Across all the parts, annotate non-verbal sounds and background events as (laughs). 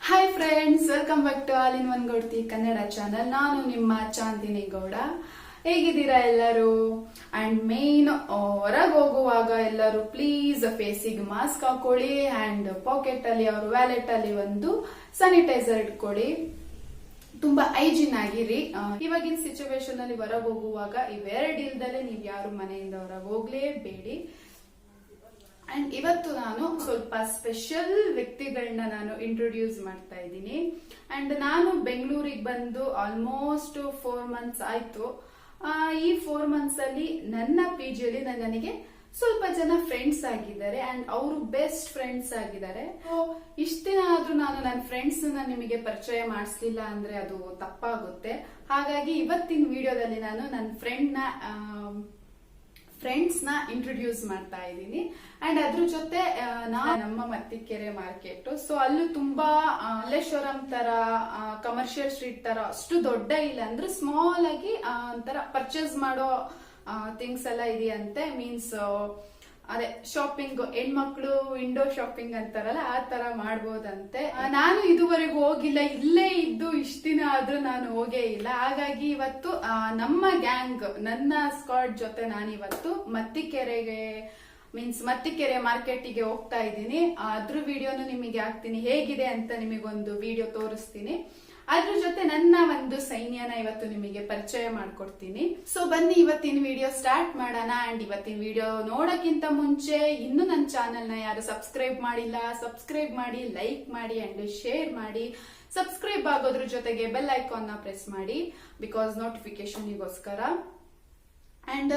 Hi friends welcome back to all in one Gowdthi Kannada channel ನಾನು ನಿಮ್ಮ ಚಾಂದಿನಿ ಗೌಡ. ಹೇಗಿದ್ದೀರಾ ಎಲ್ಲರೂ? ಅಂಡ್ ಮೇನ್ ಹೊರಗೆ ಹೋಗುವಾಗ ಎಲ್ಲರೂ ಪ್ಲೀಸ್ ಫೇಸಿಗೆ ಮಾಸ್ಕ್ ಹಾಕೊಳ್ಳಿ ಅಂಡ್ ಪಾಕೆಟ್ ಅಲ್ಲಿ ಅವ್ರ ವ್ಯಾಲೆಟ್ ಅಲ್ಲಿ ಒಂದು ಸ್ಯಾನಿಟೈಸರ್ ಇಟ್ಕೊಳ್ಳಿ. ತುಂಬಾ ಹೈಜಿನ್ ಆಗಿರಿ. ಇವಾಗಿನ ಸಿಚುವೇಶನ್ ಅಲ್ಲಿ ಹೊರಗೆ ಹೋಗುವಾಗ ಇವೆರಡು ಇಲ್ದಲೆ ನೀವು ಯಾರು ಮನೆಯಿಂದ ಹೊರಗೆ ಹೋಗ್ಲೇಬೇಡಿ. ಅಂಡ್ ಇವತ್ತು ನಾನು ಸ್ವಲ್ಪ ಸ್ಪೆಷಲ್ ವ್ಯಕ್ತಿಗಳನ್ನ ನಾನು ಇಂಟ್ರೊಡ್ಯೂಸ್ ಮಾಡ್ತಾ ಇದ್ದೀನಿ. ಅಂಡ್ ನಾನು ಬೆಂಗಳೂರಿಗೆ ಬಂದು ಆಲ್ಮೋಸ್ಟ್ ಫೋರ್ ಮಂತ್ಸ್ ಆಯ್ತು. ಈ ಫೋರ್ ಮಂತ್ಸ್ ಅಲ್ಲಿ ನನ್ನ ಪಿ ಜಿಯಲ್ಲಿ ನನಗೆ ಸ್ವಲ್ಪ ಜನ ಫ್ರೆಂಡ್ಸ್ ಆಗಿದ್ದಾರೆ ಅಂಡ್ ಅವರು ಬೆಸ್ಟ್ ಫ್ರೆಂಡ್ಸ್ ಆಗಿದ್ದಾರೆ. ಇಷ್ಟ ದಿನ ಆದ್ರೂ ನಾನು ನನ್ನ ಫ್ರೆಂಡ್ಸ್ ನಿಮಗೆ ಪರಿಚಯ ಮಾಡಿಸ್ಲಿಲ್ಲ ಅಂದ್ರೆ ಅದು ತಪ್ಪಾಗುತ್ತೆ. ಹಾಗಾಗಿ ಇವತ್ತಿನ ವಿಡಿಯೋದಲ್ಲಿ ನಾನು ನನ್ನ ಫ್ರೆಂಡ್ನ ಫ್ರೆಂಡ್ಸ್ನ ಇಂಟ್ರೊಡ್ಯೂಸ್ ಮಾಡ್ತಾ ಇದ್ದೀನಿ. ಅಂಡ್ ಅದ್ರ ಜೊತೆ ನಾ ನಮ್ಮ ಮತ್ತಿಕೆರೆ ಮಾರ್ಕೆಟ್ ಸೊ ಅಲ್ಲೂ ತುಂಬಾ ಮಲ್ಲೇಶ್ವರಂ ತರ ಕಮರ್ಷಿಯಲ್ ಸ್ಟ್ರೀಟ್ ತರ ಅಷ್ಟು ದೊಡ್ಡ ಇಲ್ಲ ಅಂದ್ರೆ ಸ್ಮಾಲ್ ಆಗಿ ಒಂಥರ ಪರ್ಚೇಸ್ ಮಾಡೋ ಥಿಂಗ್ಸ್ ಎಲ್ಲ ಇದೆಯಂತೆ. ಮೀನ್ಸ್ ಅದೇ ಶಾಪಿಂಗ್ ಹೆಣ್ಮಕ್ಳು ವಿಂಡೋ ಶಾಪಿಂಗ್ ಅಂತಾರಲ್ಲ, ಆ ತರ ಮಾಡ್ಬೋದಂತೆ. ನಾನು ಇದುವರೆಗೂ ಹೋಗಿಲ್ಲ, ಇಲ್ಲೇ ಇದ್ದು ಇಷ್ಟ ದಿನ ಆದ್ರೂ ನಾನು ಹೋಗೇ ಇಲ್ಲ. ಹಾಗಾಗಿ ಇವತ್ತು ನಮ್ಮ ಗ್ಯಾಂಗ್ ನನ್ನ ಸ್ಕ್ವಾಡ್ ಜೊತೆ ನಾನು ಇವತ್ತು ಮತ್ತಿಕೆರೆಗೆ ಮೀನ್ಸ್ ಮತ್ತಿಕೆರೆ ಮಾರ್ಕೆಟಿಗೆ ಹೋಗ್ತಾ ಇದ್ದೀನಿ. ಅದ್ರ ವಿಡಿಯೋನು ನಿಮಗೆ ಹಾಕ್ತೀನಿ. ಹೇಗಿದೆ ಅಂತ ನಿಮಗೊಂದು ವಿಡಿಯೋ ತೋರಿಸ್ತೀನಿ. ಅದ್ರ ಜೊತೆ ನನ್ನ ಒಂದು ಸೈನ್ಯನ ಇವತ್ತು ನಿಮಗೆ ಪರಿಚಯ ಮಾಡ್ಕೊಡ್ತೀನಿ. ಸೊ ಬನ್ನಿ, ಇವತ್ತಿನ ವಿಡಿಯೋ ಸ್ಟಾರ್ಟ್ ಮಾಡೋಣ. ಅಂಡ್ ಇವತ್ತಿನ ವಿಡಿಯೋ ನೋಡೋಕ್ಕಿಂತ ಮುಂಚೆ, ಇನ್ನು ನನ್ನ ಚಾನೆಲ್ನ ಯಾರು ಸಬ್ಸ್ಕ್ರೈಬ್ ಮಾಡಿಲ್ಲ ಸಬ್ಸ್ಕ್ರೈಬ್ ಮಾಡಿ ಲೈಕ್ ಮಾಡಿ ಅಂಡ್ ಶೇರ್ ಮಾಡಿ. ಸಬ್ಸ್ಕ್ರೈಬ್ ಆಗೋದ್ರ ಜೊತೆಗೆ ಬೆಲ್ ಐಕಾನ್ನ ಪ್ರೆಸ್ ಮಾಡಿ. ಬಿಕಾಸ್ ನೋಟಿಫಿಕೇಶನ್ಗೋಸ್ಕರ ಅಂಡ್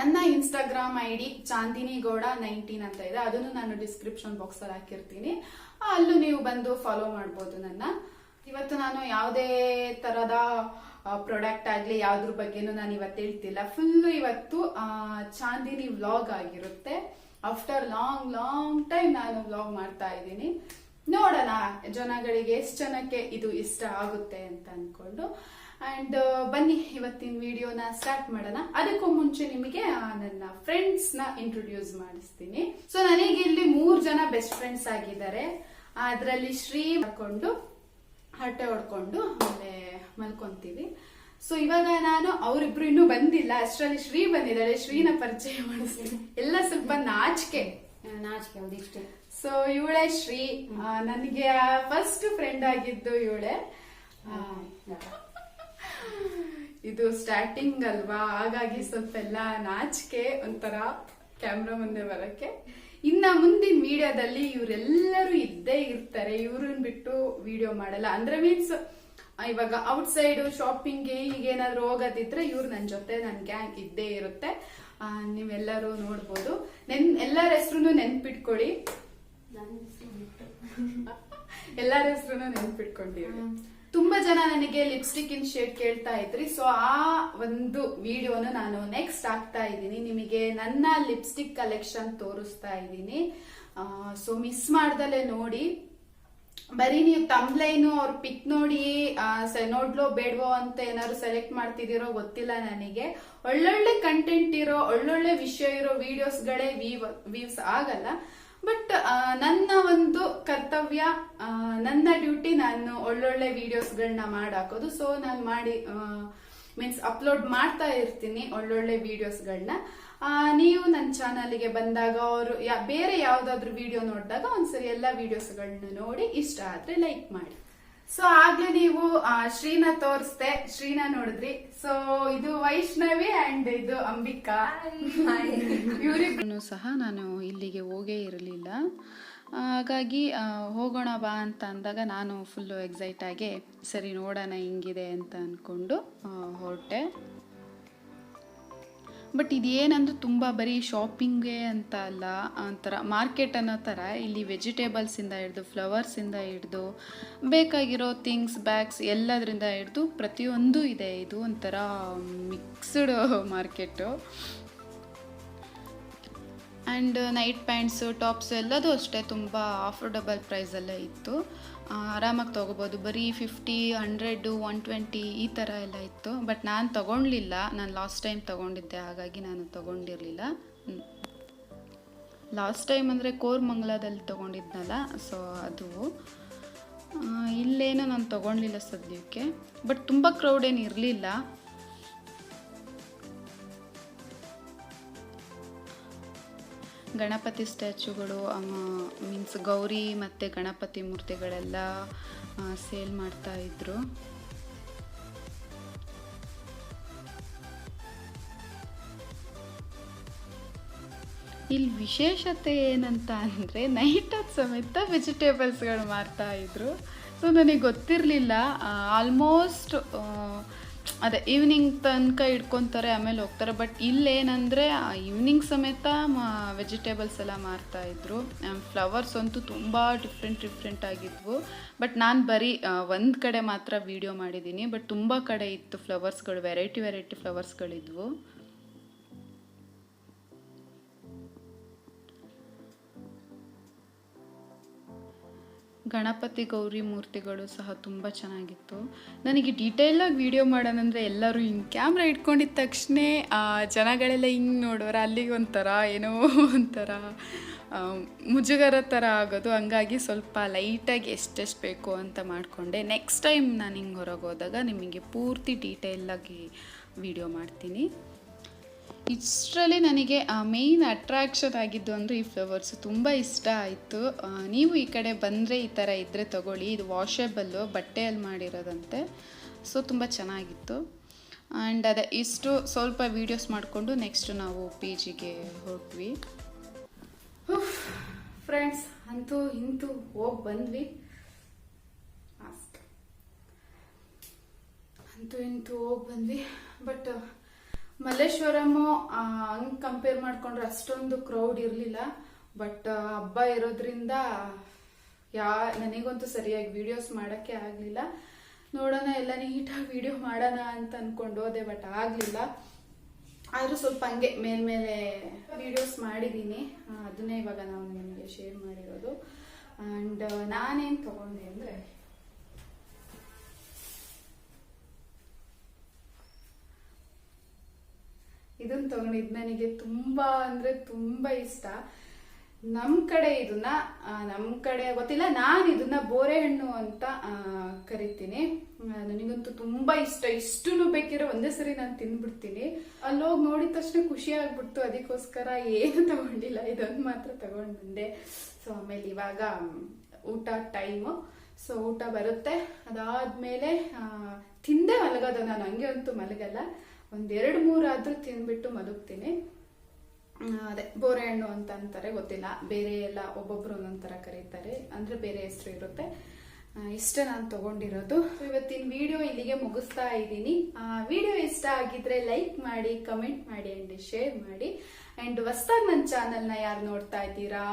ನನ್ನ Instagram I D Chandini Gowda nineteen ಅಂತ ಇದೆ. ಅದನ್ನು ನಾನು ಡಿಸ್ಕ್ರಿಪ್ಷನ್ ಬಾಕ್ಸ್ ಅಲ್ಲಿ ಹಾಕಿರ್ತೀನಿ. ಅಲ್ಲೂ ನೀವು ಬಂದು ಫಾಲೋ ಮಾಡ್ಬೋದು ನನ್ನ. ಇವತ್ತು ನಾನು ಯಾವುದೇ ತರದ ಪ್ರಾಡಕ್ಟ್ ಆಗಲಿ ಯಾವ್ದ್ರ ಬಗ್ಗೆನೂ ನಾನು ಇವತ್ತು ಹೇಳ್ತಿಲ್ಲ. ಫುಲ್ ಇವತ್ತು ಚಾಂದಿನಿ ವ್ಲಾಗ್ ಆಗಿರುತ್ತೆ. ಆಫ್ಟರ್ ಲಾಂಗ್ ಲಾಂಗ್ ಟೈಮ್ ನಾನು ವ್ಲಾಗ್ ಮಾಡ್ತಾ ಇದ್ದೀನಿ. ನೋಡೋಣ, ಜನಗಳಿಗೆ ಎಷ್ಟು ಜನಕ್ಕೆ ಇದು ಇಷ್ಟ ಆಗುತ್ತೆ ಅಂತ ಅನ್ಕೊಂಡು. ಅಂಡ್ ಬನ್ನಿ, ಇವತ್ತಿನ ವಿಡಿಯೋನ ಸ್ಟಾರ್ಟ್ ಮಾಡೋಣ. ಅದಕ್ಕೂ ಮುಂಚೆ ನಿಮಗೆ ನನ್ನ ಫ್ರೆಂಡ್ಸ್ನ ಇಂಟ್ರೊಡ್ಯೂಸ್ ಮಾಡಿಸ್ತೀನಿ. ಸೊ ನನಗೆ ಇಲ್ಲಿ ಮೂರು ಜನ ಬೆಸ್ಟ್ ಫ್ರೆಂಡ್ಸ್ ಆಗಿದ್ದಾರೆ. ಅದರಲ್ಲಿ ಶ್ರೀ ಹಾಕೊಂಡು ಹರಟೆ ಹೊಡ್ಕೊಂಡು ಆಮೇಲೆ ಮಲ್ಕೊಂತೀವಿ. ಸೊ ಇವಾಗ ನಾನು ಅವರಿಬ್ರು ಇನ್ನೂ ಬಂದಿಲ್ಲ. ಅಷ್ಟರಲ್ಲಿ ಶ್ರೀ ಬಂದಿದ್ದಾಳೆ ಶ್ರೀನ ಪರಿಚಯ ಮಾಡಿಸ್ತೀನಿ. ಎಲ್ಲ ಸ್ವಲ್ಪ ನಾಚಿಕೆ. ನಾಚಿಕೆ ಒಂದಿಷ್ಟು ಇಷ್ಟೇ. ಸೊ ಇವಳೆ ಶ್ರೀ. ನನಗೆ ಫಸ್ಟ್ ಫ್ರೆಂಡ್ ಆಗಿದ್ದು ಇವಳೆ. ಇದು ಸ್ಟಾರ್ಟಿಂಗ್ ಅಲ್ವಾ? ಹಾಗಾಗಿ ಸ್ವಲ್ಪ ಎಲ್ಲ ನಾಚಿಕೆ ಒಂಥರ ಕ್ಯಾಮ್ರಾ ಮುಂದೆ ಬರಕ್ಕೆ. ಇನ್ನ ಮುಂದಿನ ಮೀಡಿಯಾದಲ್ಲಿ ಇವರೆಲ್ಲರೂ ಇದ್ದೇ ಇರ್ತಾರೆ. ಇವ್ರನ್ನ ಬಿಟ್ಟು ವಿಡಿಯೋ ಮಾಡಲ್ಲ. ಅಂದ್ರೆ ಮೀನ್ಸ್ ಇವಾಗ ಔಟ್ ಸೈಡ್ ಶಾಪಿಂಗ್ಗೆ ಈಗೇನಾದ್ರು ಹೋಗೋದಿದ್ರೆ ಇವ್ರು ನನ್ನ ಜೊತೆ ನನ್ನ ಗ್ಯಾಂಗ್ ಇದ್ದೇ ಇರುತ್ತೆ. ನೀವೆಲ್ಲರೂ ನೋಡ್ಬೋದು. ನೆನ್ ಎಲ್ಲರ ಹೆಸರು ನೆನ್ಪಿಟ್ಕೊಳ್ಳಿ. (laughs) ಎಲ್ಲರ ಹೆಸರು ನೆನ್ಪಿಟ್ಕೊಂಡಿರಿ. ಜನ ನನಗೆ ಲಿಪ್ಸ್ಟಿಕ್ ಇನ್ ಶೇಡ್ ಕೇಳ್ತಾ ಇದ್ರಿ. ಸೊ ಆ ಒಂದು ವಿಡಿಯೋನ ನಾನು ನೆಕ್ಸ್ಟ್ ಹಾಕ್ತಾ ಇದ್ದೀನಿ. ನಿಮಗೆ ನನ್ನ ಲಿಪ್ಸ್ಟಿಕ್ ಕಲೆಕ್ಷನ್ ತೋರಿಸ್ತಾ ಇದ್ದೀನಿ. ಸೊ ಮಿಸ್ ಮಾಡ್ದಲೇ ನೋಡಿ. ಬರೀ ನೀವು ತಮ್ಲೈನು ಅವ್ರ ಪಿಕ್ ನೋಡಿ ನೋಡ್ಲೋ ಬೇಡವೋ ಅಂತ ಏನಾದ್ರು ಸೆಲೆಕ್ಟ್ ಮಾಡ್ತಿದ್ದೀರೋ ಗೊತ್ತಿಲ್ಲ ನನಗೆ. ಒಳ್ಳೊಳ್ಳೆ ಕಂಟೆಂಟ್ ಇರೋ, ಒಳ್ಳೊಳ್ಳೆ ವಿಷಯ ಇರೋ ವಿಡಿಯೋಸ್ಗಳೇ ವೀವ್ ವೀವ್ಸ್ ಆಗಲ್ಲ. ಬಟ್ ನನ್ನ ಒಂದು ಕರ್ತವ್ಯ ನನ್ನ ಡ್ಯೂಟಿ ನಾನು ಒಳ್ಳೊಳ್ಳೆ ವಿಡಿಯೋಸ್ಗಳನ್ನ ಮಾಡಾಕೋದು. ಸೊ ನಾನು ಮಾಡಿ ಮೀನ್ಸ್ ಅಪ್ಲೋಡ್ ಮಾಡ್ತಾ ಇರ್ತೀನಿ ಒಳ್ಳೊಳ್ಳೆ ವಿಡಿಯೋಸ್ಗಳನ್ನ ನೀವು ನನ್ನ ಚಾನಲ್ಗೆ ಬಂದಾಗ ಅವರು ಬೇರೆ ಯಾವುದಾದ್ರೂ ವಿಡಿಯೋ ನೋಡಿದಾಗ ಒಂದ್ಸರಿ ಎಲ್ಲ ವಿಡಿಯೋಸ್ಗಳನ್ನ ನೋಡಿ ಇಷ್ಟ ಆದರೆ ಲೈಕ್ ಮಾಡಿ. ಸೊ ಆಗ್ಲೇ ನೀವು ಶ್ರೀನ ತೋರಿಸ್ದೆ, ಶ್ರೀನ ನೋಡಿದ್ರಿ. ಸೊ ಇದು ವೈಷ್ಣವಿ ಅಂಡ್ ಇದು ಅಂಬಿಕಾ. ಇವರಿಗೂ ಸಹ ನಾನು ಇಲ್ಲಿಗೆ ಹೋಗೇ ಇರಲಿಲ್ಲ. ಹಾಗಾಗಿ ಹೋಗೋಣ ಬಾ ಅಂತ ಅಂದಾಗ ನಾನು ಫುಲ್ಲು ಎಕ್ಸೈಟ್ ಆಗಿ, ಸರಿ ನೋಡೋಣ ಹಿಂಗಿದೆ ಅಂತ ಅಂದ್ಕೊಂಡು ಹೊರಟೆ. ಬಟ್ ಇದೇನಂದ್ರೆ ತುಂಬ ಬರೀ ಶಾಪಿಂಗೇ ಅಂತ ಅಲ್ಲ ಒಂಥರ ಮಾರ್ಕೆಟ್ ಅನ್ನೋ ಥರ ಇಲ್ಲಿ ವೆಜಿಟೇಬಲ್ಸಿಂದ ಹಿಡ್ದು ಫ್ಲವರ್ಸಿಂದ ಹಿಡ್ದು, ಬೇಕಾಗಿರೋ ಥಿಂಗ್ಸ್ ಬ್ಯಾಗ್ಸ್ ಎಲ್ಲದರಿಂದ ಹಿಡ್ದು ಪ್ರತಿಯೊಂದು ಇದೆ. ಇದು ಒಂಥರ mixed market and night pants tops ಎಲ್ಲದೂ ಅಷ್ಟೇ ತುಂಬ ಅಫೋರ್ಡಬಲ್ ಪ್ರೈಸಲ್ಲೇ ಇತ್ತು. ಆರಾಮಾಗಿ ತೊಗೋಬೋದು. ಬರೀ ಫಿಫ್ಟಿ ಹಂಡ್ರೆಡು ಒನ್ ಟ್ವೆಂಟಿ ಈ ಥರ ಎಲ್ಲ ಇತ್ತು. ಬಟ್ ನಾನು ತೊಗೊಳ್ಲಿಲ್ಲ ನಾನು ಲಾಸ್ಟ್ ಟೈಮ್ ತೊಗೊಂಡಿದ್ದೆ. ಹಾಗಾಗಿ ನಾನು ತೊಗೊಂಡಿರಲಿಲ್ಲ. ಲಾಸ್ಟ್ ಟೈಮ್ ಅಂದರೆ ಕೋರ್ಮಂಗ್ಲದಲ್ಲಿ ತೊಗೊಂಡಿದ್ನಲ್ಲ ಸೊ ಅದು. ಇಲ್ಲೇನೋ ನಾನು ತೊಗೊಳ್ಲಿಲ್ಲ ಸದ್ಯಕ್ಕೆ. ಬಟ್ ತುಂಬ ಕ್ರೌಡ್ ಏನು ಇರಲಿಲ್ಲ. ಗಣಪತಿ ಸ್ಟ್ಯಾಚುಗಳು ಮೀನ್ಸ್ ಗೌರಿ ಮತ್ತು ಗಣಪತಿ ಮೂರ್ತಿಗಳೆಲ್ಲ ಸೇಲ್ ಮಾಡ್ತಾ ಇದ್ರು. ಇಲ್ಲಿ ವಿಶೇಷತೆ ಏನಂತ ಅಂದರೆ ನೈಟ್ ಅದು ಸಮೇತ ವೆಜಿಟೇಬಲ್ಸ್ಗಳು ಮಾರ್ತಾ ಇದ್ರು. ಸೊ, ನನಗೆ ಗೊತ್ತಿರಲಿಲ್ಲ ಆಲ್ಮೋಸ್ಟ್ ಅದೇ ಈವ್ನಿಂಗ್ ತನಕ ಇಟ್ಕೊತಾರೆ, ಆಮೇಲೆ ಹೋಗ್ತಾರೆ. ಬಟ್ ಇಲ್ಲೇನಂದರೆ ಈವ್ನಿಂಗ್ ಸಮೇತ ವೆಜಿಟೇಬಲ್ಸ್ ಎಲ್ಲ ಮಾರ್ತಾ ಇದ್ರು. ಫ್ಲವರ್ಸ್ ಅಂತೂ ತುಂಬ ಡಿಫ್ರೆಂಟ್ ಡಿಫ್ರೆಂಟ್ ಆಗಿದ್ವು. ಬಟ್ ನಾನು ಬರೀ ಒಂದು ಕಡೆ ಮಾತ್ರ ವೀಡಿಯೋ ಮಾಡಿದ್ದೀನಿ. ಬಟ್ ತುಂಬ ಕಡೆ ಇತ್ತು ಫ್ಲವರ್ಸ್ಗಳು ವೆರೈಟಿ ವೆರೈಟಿ ಫ್ಲವರ್ಸ್ಗಳಿದ್ವು ಗಣಪತಿ ಗೌರಿ ಮೂರ್ತಿಗಳು ಸಹ ತುಂಬ ಚೆನ್ನಾಗಿತ್ತು. ನನಗೆ ಡೀಟೇಲಾಗಿ ವಿಡಿಯೋ ಮಾಡೋಣಂದರೆ ಎಲ್ಲರೂ ಹಿಂಗೆ ಕ್ಯಾಮ್ರಾ ಇಟ್ಕೊಂಡಿದ್ದ ತಕ್ಷಣ ಜನಗಳೆಲ್ಲ ಹಿಂಗೆ ನೋಡೋರು, ಅಲ್ಲಿಗೆ ಒಂಥರ ಏನೋ ಒಂಥರ ಮುಜುಗರ ಥರ ಆಗೋದು. ಹಂಗಾಗಿ ಸ್ವಲ್ಪ ಲೈಟಾಗಿ ಎಷ್ಟೆಷ್ಟು ಬೇಕು ಅಂತ ಮಾಡಿಕೊಂಡೆ. ನೆಕ್ಸ್ಟ್ ಟೈಮ್ ನಾನು ಹಿಂಗೆ ಹೊರಗೆ ಹೋದಾಗ ನಿಮಗೆ ಪೂರ್ತಿ ಡೀಟೇಲಾಗಿ ವಿಡಿಯೋ ಮಾಡ್ತೀನಿ. ಇಷ್ಟರಲ್ಲಿ ನನಗೆ ಮೇಯ್ನ್ ಅಟ್ರಾಕ್ಷನ್ ಆಗಿದ್ದು ಅಂದರೆ ಈ ಫ್ಲವರ್ಸು ತುಂಬ ಇಷ್ಟ ಆಯಿತು. ನೀವು ಈ ಕಡೆ ಬಂದರೆ ಈ ಥರ ಇದ್ದರೆ ತಗೊಳ್ಳಿ. ಇದು ವಾಷೇಬಲ್ಲು ಬಟ್ಟೆಯಲ್ಲಿ ಮಾಡಿರೋದಂತೆ. ಸೊ ತುಂಬ ಚೆನ್ನಾಗಿತ್ತು. ಆ್ಯಂಡ್ ಅದೇ, ಇಷ್ಟು ಸ್ವಲ್ಪ ವೀಡಿಯೋಸ್ ಮಾಡಿಕೊಂಡು ನೆಕ್ಸ್ಟ್ ನಾವು ಪಿ ಜಿಗೆ ಹೊರಟ್ವಿ ಫ್ರೆಂಡ್ಸ್ ಅಂತೂ ಇಂತೂ ಹೋಗಿ ಬಂದ್ವಿ. ಅಂತೂ ಇಂತೂ ಹೋಗಿ ಬಂದ್ವಿ. ಬಟ್ ಮಲ್ಲೇಶ್ವರಮು ಹಂಗ್ ಕಂಪೇರ್ ಮಾಡ್ಕೊಂಡ್ರೆ ಅಷ್ಟೊಂದು ಕ್ರೌಡ್ ಇರಲಿಲ್ಲ. ಬಟ್ ಹಬ್ಬ ಇರೋದ್ರಿಂದ ಯಾ, ನನಗಂತೂ ಸರಿಯಾಗಿ ವಿಡಿಯೋಸ್ ಮಾಡೋಕ್ಕೆ ಆಗಲಿಲ್ಲ. ನೋಡೋಣ, ಎಲ್ಲ ನೀಟಾಗಿ ವಿಡಿಯೋ ಮಾಡೋಣ ಅಂತ ಅಂದ್ಕೊಂಡು ಹೋದೆ ಬಟ್ ಆಗಲಿಲ್ಲ. ಆದರೂ ಸ್ವಲ್ಪ ಹಂಗೆ ಮೇಲ್ಮೇಲೆ ವಿಡಿಯೋಸ್ ಮಾಡಿದ್ದೀನಿ ಅದನ್ನೇ ಇವಾಗ ನಾವು ನಿಮಗೆ ಶೇರ್ ಮಾಡಿರೋದು. ಆ್ಯಂಡ್ ನಾನೇನು ತಗೊಂಡೆ ಅಂದರೆ ಇದನ್ನ ತಗೊಂಡಿದ್ದು ನನಗೆ ತುಂಬಾ ಅಂದ್ರೆ ತುಂಬಾ ಇಷ್ಟ. ನಮ್ಮ ಕಡೆ ಇದನ್ನ ನಮ್ಮ ನಮ್ ಕಡೆ ಗೊತ್ತಿಲ್ಲ, ನಾನು ಇದನ್ನ ಬೋರೆ ಹಣ್ಣು ಅಂತ ಕರಿತೀನಿ. ನನಗಂತೂ ತುಂಬಾ ಇಷ್ಟ. ಇಷ್ಟೂ ಬೇಕಿರೋ ಒಂದೇ ಸರಿ ನಾನು ತಿಂದ್ಬಿಡ್ತೀನಿ ಅಲ್ಲೋಗಿ ನೋಡಿದ ತಕ್ಷಣ ಖುಷಿ ಆಗ್ಬಿಡ್ತು. ಅದಕ್ಕೋಸ್ಕರ ಏನು ತಗೊಂಡಿಲ್ಲ. ಇದೊಂದು ಮಾತ್ರ ತಗೊಂಡು ಬಂದೆ. ಸೊ ಆಮೇಲೆ ಇವಾಗ, ಊಟ ಟೈಮು. ಸೊ ಊಟ ಬರುತ್ತೆ. ಅದಾದ್ಮೇಲೆ ತಿಂದೆ ಮಲಗೋದು. ನಾನು ಹಂಗೆ ಅಂತೂ ಮಲಗಲ್ಲ. ಒಂದೆರಡು ಮೂರಾದರೂ ತಿಂದ್ಬಿಟ್ಟು ಮಲಗ್ತೀನಿ. ಅದೇ ಬೋರೆ ಹಣ್ಣು ಅಂತ ಅಂತಾರೆ, ಗೊತ್ತಿಲ್ಲ. ಬೇರೆ ಎಲ್ಲ ಒಬ್ಬೊಬ್ರು ಒಂದೊಂದು ಥರ ಕರೀತಾರೆ. ಅಂದರೆ ಬೇರೆ ಹೆಸರು ಇರುತ್ತೆ. ಇಷ್ಟ ನಾನು ತಗೊಂಡಿರೋದು. ಇವತ್ತಿನ ವಿಡಿಯೋ ಇಲ್ಲಿಗೆ ಮುಗಿಸ್ತಾ ಇದ್ದೀನಿ. ವಿಡಿಯೋ ಇಷ್ಟ ಆಗಿದ್ರೆ ಲೈಕ್ ಮಾಡಿ ಕಮೆಂಟ್ ಮಾಡಿ ಅಂಡ್ ಶೇರ್ ಮಾಡಿ. ಅಂಡ್ ಹೊಸ್ದಾಗಿ ನನ್ನ ಚಾನಲ್ನ ಯಾರು ನೋಡ್ತಾ ಇದ್ದೀರಾ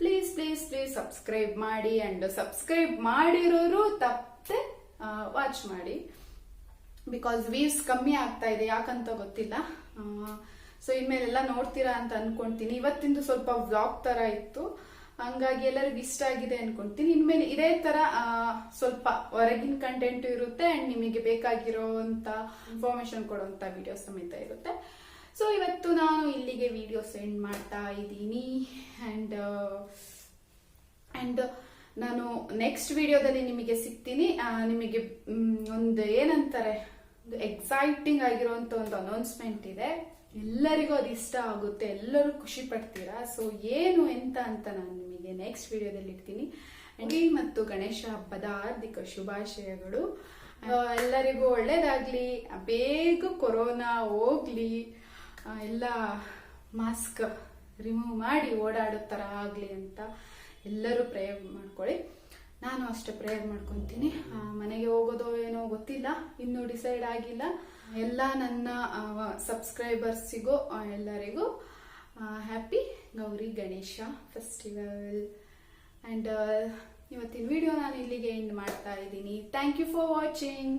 ಪ್ಲೀಸ್ ಪ್ಲೀಸ್ ಪ್ಲೀಸ್ ಸಬ್ಸ್ಕ್ರೈಬ್ ಮಾಡಿ. ಅಂಡ್ ಸಬ್ಸ್ಕ್ರೈಬ್ ಮಾಡಿರೋರು ತಪ್ಪದೆ ವಾಚ್ ಮಾಡಿ. ಬಿಕಾಸ್ ವೀವ್ಸ್ ಕಮ್ಮಿ ಆಗ್ತಾ ಇದೆ, ಯಾಕಂತ ಗೊತ್ತಿಲ್ಲ. ಸೊ ಇನ್ಮೇಲೆಲ್ಲ ನೋಡ್ತೀರಾ ಅಂತ ಅನ್ಕೊಂತೀನಿ. ಇವತ್ತಿಂದು ಸ್ವಲ್ಪ ವ್ಲಾಗ್ ತರ ಇತ್ತು. ಹಂಗಾಗಿ ಎಲ್ಲರಿಗೂ ಇಷ್ಟ ಆಗಿದೆ ಅನ್ಕೊಂತೀನಿ. ಇನ್ಮೇಲೆ ಇದೇ ತರ ಸ್ವಲ್ಪ ಹೊರಗಿನ ಕಂಟೆಂಟ್ ಇರುತ್ತೆ ಅಂಡ್ ನಿಮಗೆ ಬೇಕಾಗಿರೋಂತ ಇನ್ಫಾರ್ಮೇಶನ್ ಕೊಡುವಂತ ವಿಡಿಯೋ ಸಮೇತ ಇರುತ್ತೆ. ಸೊ ಇವತ್ತು ನಾನು ಇಲ್ಲಿಗೆ ವಿಡಿಯೋ ಸೆಂಡ್ ಮಾಡ್ತಾ ಇದ್ದೀನಿ. ಅಂಡ್ ಅಂಡ್ ನಾನು ನೆಕ್ಸ್ಟ್ ವಿಡಿಯೋದಲ್ಲಿ ನಿಮಗೆ ಸಿಗ್ತೀನಿ. ನಿಮಗೆ ಒಂದು ಏನಂತಾರೆ? ಎಕ್ಸೈಟಿಂಗ್ ಆಗಿರುವಂತ ಒಂದು ಅನೌನ್ಸ್ಮೆಂಟ್ ಇದೆ. ಎಲ್ಲರಿಗೂ ಅದು ಇಷ್ಟ ಆಗುತ್ತೆ. ಎಲ್ಲರೂ ಖುಷಿ ಪಡ್ತೀರಾ? ಸೊ ಏನು, ಎಂತ ಅಂತ ನಾನು ನಿಮಗೆ ನೆಕ್ಸ್ಟ್ ವಿಡಿಯೋದಲ್ಲಿ ಇಡ್ತೀನಿ. ಮತ್ತು ಗಣೇಶ ಹಬ್ಬದ ಹಾರ್ದಿಕ ಶುಭಾಶಯಗಳು. ಎಲ್ಲರಿಗೂ ಒಳ್ಳೇದಾಗ್ಲಿ. ಬೇಗ ಕೊರೋನಾ ಹೋಗ್ಲಿ. ಎಲ್ಲ ಮಾಸ್ಕ್ ರಿಮೂವ್ ಮಾಡಿ ಓಡಾಡೋ ಥರ ಆಗಲಿ ಅಂತ ಎಲ್ಲರೂ ಪ್ರಯೋಗ ಮಾಡ್ಕೊಳ್ಳಿ. ನಾನು ಅಷ್ಟೇ ಪ್ರೇಯರ್ ಮಾಡ್ಕೊತೀನಿ. ಮನೆಗೆ ಹೋಗೋದೋ ಏನೋ ಗೊತ್ತಿಲ್ಲ. ಇನ್ನೂ ಡಿಸೈಡ್ ಆಗಿಲ್ಲ. ಎಲ್ಲ ನನ್ನ ಸಬ್ಸ್ಕ್ರೈಬರ್ಸಿಗೂ ಎಲ್ಲರಿಗೂ happy Gauri Ganesha festival and ಇವತ್ತಿನ ವಿಡಿಯೋ ನಾನು ಇಲ್ಲಿಗೆ ಎಂಡ್ ಮಾಡ್ತಾ ಇದ್ದೀನಿ. Thank you for watching